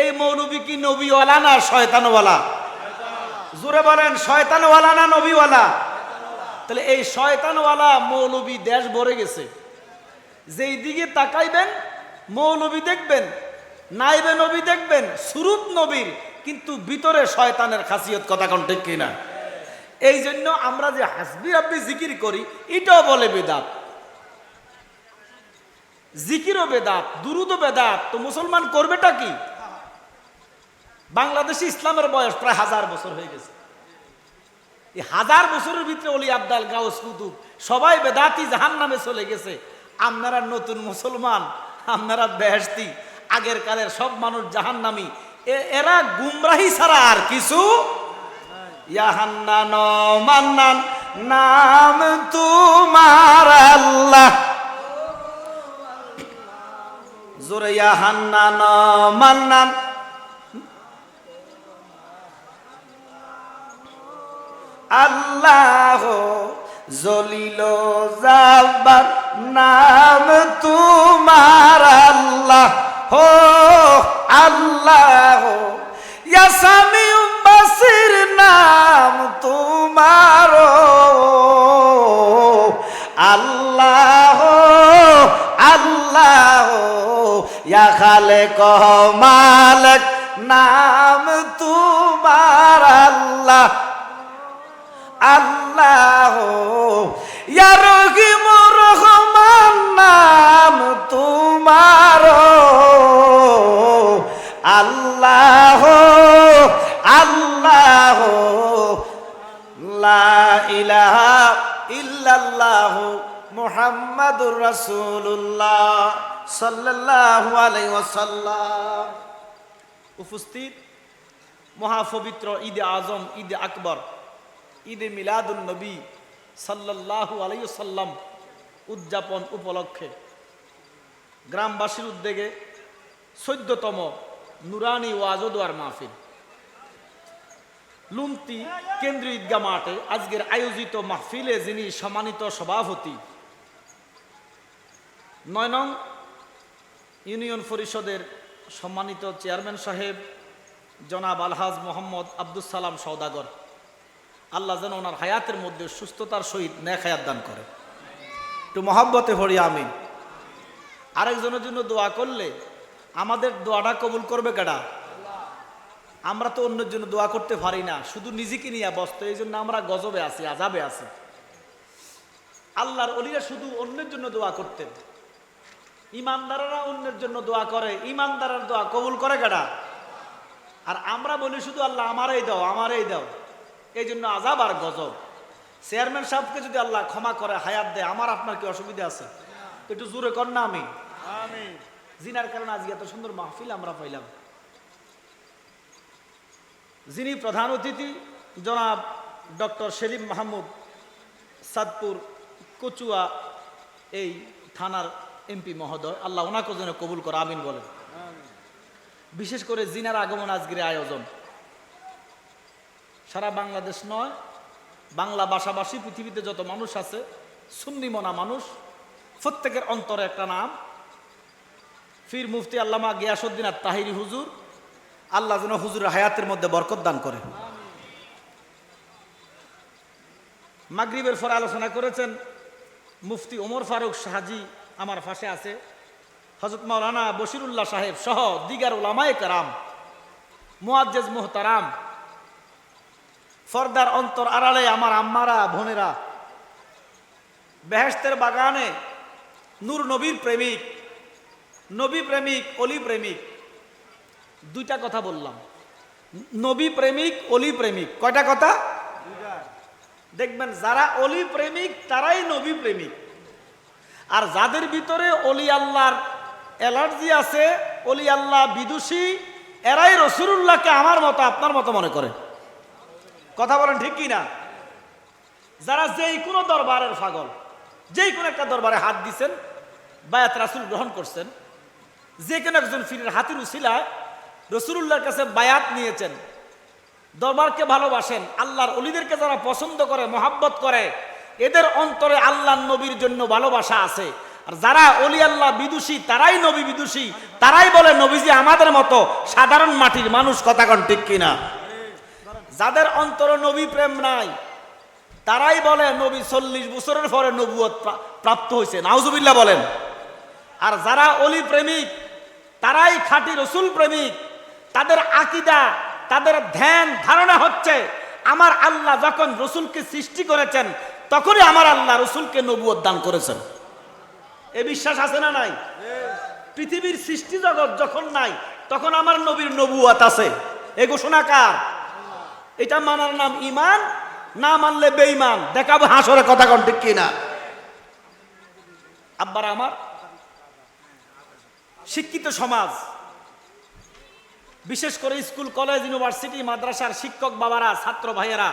এই মৌলবী কি নবীওয়ালা না শয়তানওয়ালা? জোরে বলেন, শয়তানওয়ালা না নবীওয়ালা? তাহলে এই শয়তানওয়ালা মৌলবী দেশ ভরে গেছে। যেই দিকে তাকাইবেন, মৌলবী দেখবেন, নাইবে নবী দেখবেন সুরুত নবীর, কিন্তু ভিতরে শয়তানের খাসিয়ত কথা কোন ঠিক কিনা? এই জন্য আমরা যে হাসবি রাব্বি জিকির করি, এটাও বলে বেদাত। জিকিরও বেদাত, দুরুদও বেদাত, তো মুসলমান করবেটা কি? বাংলাদেশে ইসলামের বয়স প্রায় হাজার বছর হয়ে গেছে। এই হাজার বছরের ভিতরে অলি আবদাল, গাউস, কুতুব, সবাই বেদাতি জাহান নামে চলে গেছে। আপনারা নতুন মুসলমান, আপনারা বেহস্তি আগের কালের সব মানুষ জাহান নামি এরা গুমরাহি ছাড়া আর কিছু মান্নান। নাম তোমার আল্লাহ। জোরে ইয়াহান্নান মান্নান। আল্লাহ জলিল জাবার নাম তোমার আল্লাহ। হো আল্লাহ, ইয়াসামি বাসির নাম তোমার। আল্লাহ আল্লাহ, ইয়া খালে কহ মালক নাম তোমার আল্লাহ। আল্লাহ, ইয়া রহিম রহমান, নাম তোমার আল্লাহ আল্লাহ, লা ইলাহা ইল্লাল্লাহ মুহাম্মাদুর রাসূলুল্লাহ উপস্থিত মহাপবিত্র ঈদে আজম, ঈদে আকবর ঈদে মিলাদুল নবী সাল্লাল্লাহু আলাইসাল্লাম উদযাপন উপলক্ষে। গ্রামবাসীর উদ্যোগে চোদ্দতম নুরানি ওয়াজদোয়ার মাহফিল লুমতি কেন্দ্রীয় ঈদগা মাঠে আজকের আয়োজিত মাহফিলে যিনি সম্মানিত সভাপতি, নয় নং ইউনিয়ন পরিষদের সম্মানিত চেয়ারম্যান সাহেব জনাব আলহাজ মোহাম্মদ আব্দুল সালাম সৌদাগর আল্লাহ যেন ওনার হায়াতের মধ্যে সুস্থতার সহিত ন্যাক হায়াত দান করে। একটু মহাব্বতে ভরি আমিন। আরেকজনের জন্য দোয়া করলে আমাদের দোয়াটা কবুল করবে কেডা? আমরা তো অন্যের জন্য দোয়া করতে পারি না, শুধু নিজেকে নিয়ে বসতো এই জন্য আমরা গজবে আছি আজাবে আছি। আল্লাহর অলিরা শুধু অন্যের জন্য দোয়া করতেন। ইমানদারেরা অন্যের জন্য দোয়া করে, ইমানদারের দোয়া কবুল করে কেডা? আর আমরা বলি শুধু আল্লাহ আমারই দাও আমারই দাও। এই জন্য আজাব আর গজব। চেয়ারম্যান সাহেবকে যদি আল্লাহ ক্ষমা করে হায়াত দেয় আমার আপনার কি অসুবিধা আছে? একটু জোরে কর না আমি। জিনার কারণে আজকে এত সুন্দর মাহফিল আমরা পাইলাম। যিনি প্রধান অতিথি জনাব ডক্টর সেলিম মাহমুদ সাদপুর কচুয়া এই থানার এমপি মহোদয়। আল্লাহ ওনাকে যেন কবুল করে আমিন বলেন। বিশেষ করে জিনার আগমন আজকের আয়োজন। সারা বাংলাদেশ নয়, বাংলা ভাষাভাষী, পৃথিবীতে যত মানুষ আছে সুন্নিমনা মানুষ, প্রত্যেকের অন্তরে একটা নাম। ফির মুফতি আল্লামা গিয়াসুদ্দিন আর তাহিরি হুজুর, আল্লাহ যেন হুজুরের হায়াতের মধ্যে বরকত দান করে। মাগরিবের পরে আলোচনা করেছেন মুফতি ওমর ফারুক শাহাজি আমার পাশে আছে হজরত মৌলানা বশিরুল্লাহ সাহেব সহ দিগার উলামায়ে কারাম, মুআজ্জেজ মোহতারাম ফর্দার অন্তর আড়ালে আমার আম্মারা বোনেরা। বেহেস্তের বাগানে নূর নবীর প্রেমিক নবী প্রেমিক অলি প্রেমিক দুইটা কথা বললাম। নবী প্রেমিক অলি প্রেমিক কয়টা কথা? দেখবেন যারা অলি প্রেমিক তারাই নবী প্রেমিক। আর যাদের ভিতরে অলি আল্লাহর অ্যালার্জি আছে অলি আল্লাহ বিদুষী এরাই রসুল্লাহকে আমার মতো আপনার মতো মনে করে। কথা বলেন ঠিক কি না? যারা যেই কোনো দরবারের পাগল, যেই কোনো একটা দরবারে হাত দিছেন, বায়াত রাসুল গ্রহণ করছেন, যে কোনো একজন ফিরের হাতির উসিলায় রসুল্লাহর কাছে বায়াত নিয়েছেন, দরবারকে ভালোবাসেন, আল্লাহর অলিদেরকে যারা পছন্দ করে, মহাব্বত করে, এদের অন্তরে আল্লাহ নবীর জন্য ভালোবাসা আছে। আর যারা অলি আল্লাহ বিদুষী, তারাই নবী বিদুষী, তারাই বলে, নবীজি আমাদের মতো সাধারণ মাটির মানুষ কথা কন ঠিক কিনা যাদের অন্তর নবী প্রেম নাই, তারাই বলে, নবী চল্লিশ বছরের পরে নবুয়ত প্রাপ্ত হয়েছে নাউজুবিল্লাহ বলেন। আর যারা অলি প্রেমিক, তারাই খাঁটি রসুল প্রেমিক। তাদের আকিদা, তাদের ধ্যান, ধারণা হচ্ছে, আমার আল্লাহ যখন রসুলকে সৃষ্টি করেছেন, তখনই আমার আল্লাহ রসুলকে নবুয়ত দান করেছেন। এ বিশ্বাস আছে না নাই? পৃথিবীর সৃষ্টি জগৎ যখন নাই, তখন আমার নবীর নবুয়াত আছে। এ ঘোষণা কার? এটা মানার নাম ইমান না মানলে বেঈমান। দেখাবো হাসরে কথা কন, ঠিক কিনা? আব্বার আমার শিক্ষিত সমাজ। বিশেষ করে স্কুল, কলেজ, ইউনিভার্সিটি, মাদ্রাসার শিক্ষক বাবারা, ছাত্র ভাইয়েরা।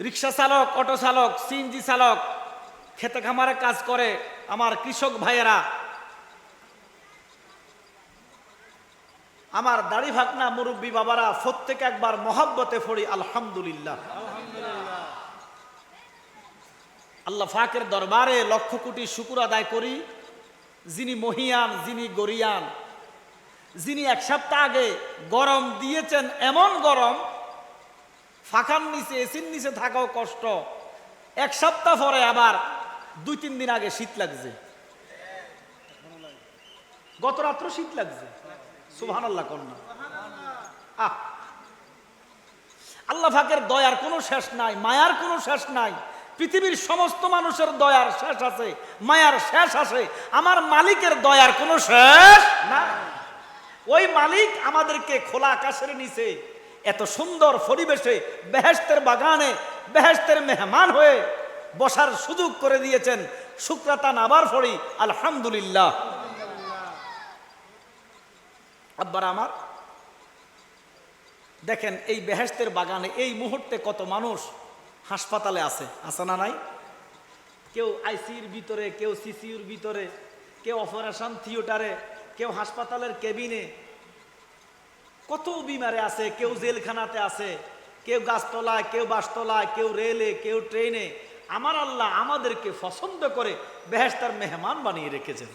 রিক্সা চালক, অটো চালক, সিএনজি চালক, খেতে খামারে কাজ করে আমার কৃষক ভাইয়েরা। আমার দাড়ি ভাগনা মুরব্বী বাবারা, প্রত্যেক একবার মহাব্বতে পড়ি, আলহামদুলিল্লাহ। আল্লাহ ফাকের দরবারে লক্ষ কোটি শুকুর আদায় করি, যিনি মহিয়ান, যিনি গরিয়ান, যিনি এক সপ্তাহ আগে গরম দিয়েছেন এমন গরম, ফাঁকার নিচে, এসির নিচে থাকাও কষ্ট, এক সপ্তাহ পরে আবার দুই তিন দিন আগে শীত লাগছে। গত রাত্র শীত লাগছে। সুহান আল্লাহ কন্যা আহ। আল্লাহ ফাকের দয়ার কোনো শেষ নাই, মায়ার কোনো শেষ নাই। পৃথিবীর সমস্ত মানুষের দয়ার শেষ আছে, মায়ার শেষ আছে। আমার মালিকের দয়ার কোনো শেষ না ওই মালিক আমাদেরকে খোলা আকাশের নিচে এত সুন্দর পরিবেশে বেহেস্তের বাগানে বেহেস্তের মেহমান হয়ে বসার সুযোগ করে দিয়েছেন। শুক্রাতা আবার ফড়ি আলহামদুলিল্লাহ। আব্বার আমার। দেখেন, এই বেহেস্তের বাগানে এই মুহূর্তে কত মানুষ হাসপাতালে আছে আছে না নাই? কেউ আইসির ভিতরে, কেউ সিসিউর ভিতরে, কেউ অপারেশন থিয়েটারে, কেউ হাসপাতালের কেবিনে। কত বিমারে আছে, কেউ জেলখানাতে আছে, কেউ গাছতলায়, কেউ বাসতলায়, কেউ রেলে, কেউ ট্রেনে। আমার আল্লাহ আমাদেরকে পছন্দ করে বেহেস্তার মেহমান বানিয়ে রেখেছেন।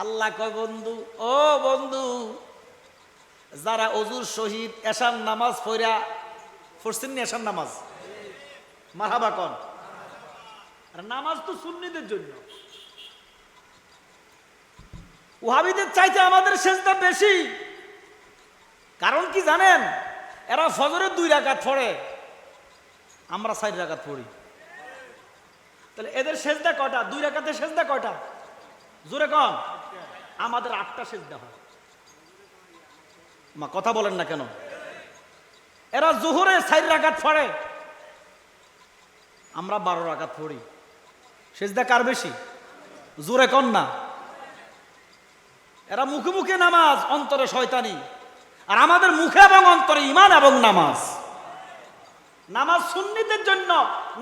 আল্লাহ কয়, বন্ধু, ও বন্ধু, যারা অজুর শহীদ এশান নামাজ পড়া পড়ছেন নি নামাজ? মারহাবা কন। নামাজ তো সুন্নিদের জন্য। ওহাবিদের চাইতে আমাদের সেজদা বেশি। কারণ কি জানেন? এরা ফজরের দুই রাকাত পড়ে, আমরা চার রাকাত পড়ি। তাহলে এদের সেজদা কটা দুই রাকাতে সেজদা কটা জোরে কম আমাদের আটটা সেজদা হয়। মা, কথা বলেন না কেন? এরা জোহরে চার রাকাত পড়ে। আমরা বারো রাকাত পড়ি। সেজদা কার বেশি? জোরে কন না। এরা মুখে মুখে নামাজ, অন্তরে শয়তানি। আর আমাদের মুখে এবং অন্তরে ইমান এবং নামাজ। নামাজ সুন্নিদের জন্য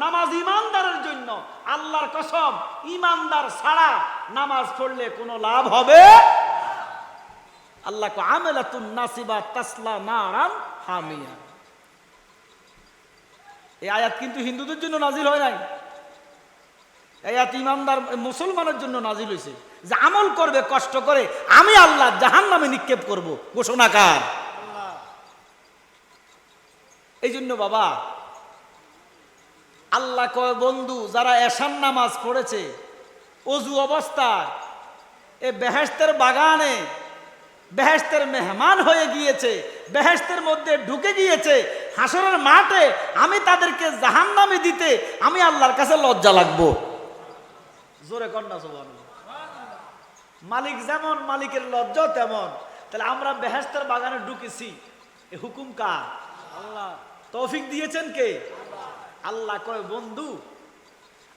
নামাজ ইমানদারের জন্য আল্লাহর কসম ইমানদার ছাড়া নামাজ পড়লে কোনো লাভ হবে? আল্লাহ আমেলাতুন নাসিবা তাসলা নারান হামিয়া। এই আয়াত কিন্তু হিন্দুদের জন্য নাজিল হয় নাই। আয়াত ইমানদার মুসলমানের জন্য নাজিল হয়েছে যে আমল করবে কষ্ট করে আমি আল্লাহ জাহান নামে নিক্ষেপ করব। ঘোষণাকার এই জন্য বাবা আল্লাহ কয়, বন্ধু, যারা এশান নামাজ পড়েছে, অজু অবস্থায়, এ বেহেস্তের বাগানে বেহেস্তের মেহমান হয়ে গিয়েছে বেহেস্তের মধ্যে ঢুকে গিয়েছে, হাসরের মাঠে আমি তাদেরকে জাহান নামে দিতে আমি আল্লাহর কাছে লজ্জা লাগবো। জোরে কন্যা সোবান মালিক যেমন, মালিকের লজ্জা তেমন। তাহলে আমরা বেহেস্তের বাগানে ঢুকেছি, এ হুকুম কার? আল্লাহ। তৌফিক দিয়েছেন কে? আল্লাহ কয়, বন্ধু,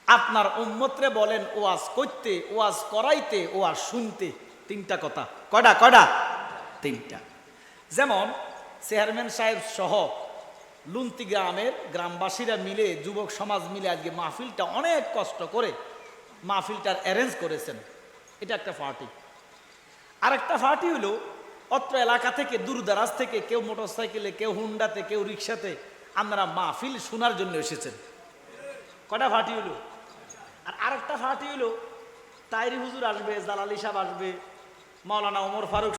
আপনার উম্মতরে বলেন ওয়াজ করতে, ওয়াজ করাইতে, ওয়াজ শুনতে। তিনটা কথা। কয়টা কয়টা? তিনটা। যেমন চেয়ারম্যান সাহেব সহ লুন্তি গ্রামের গ্রামবাসীরা মিলে, যুবক সমাজ মিলে আজকে মাহফিলটা অনেক কষ্ট করে মাহফিলটার অ্যারেঞ্জ করেছেন। এটা একটা পার্টি আর একটা পার্টি হলো অত্র এলাকা থেকে দূর দূরদারাজ থেকে, কেউ মোটরসাইকেলে কেউ হুন্ডাতে কেউ রিক্সাতে আপনারা মাহফিল শোনার জন্য এসেছেন। কটা ফাটি হলো? আর আরেকটা ফাটি হলো, তাইরি হুজুর আসবে, জালালি সাহেব আসবে, মাওলানা ওমর ফারুক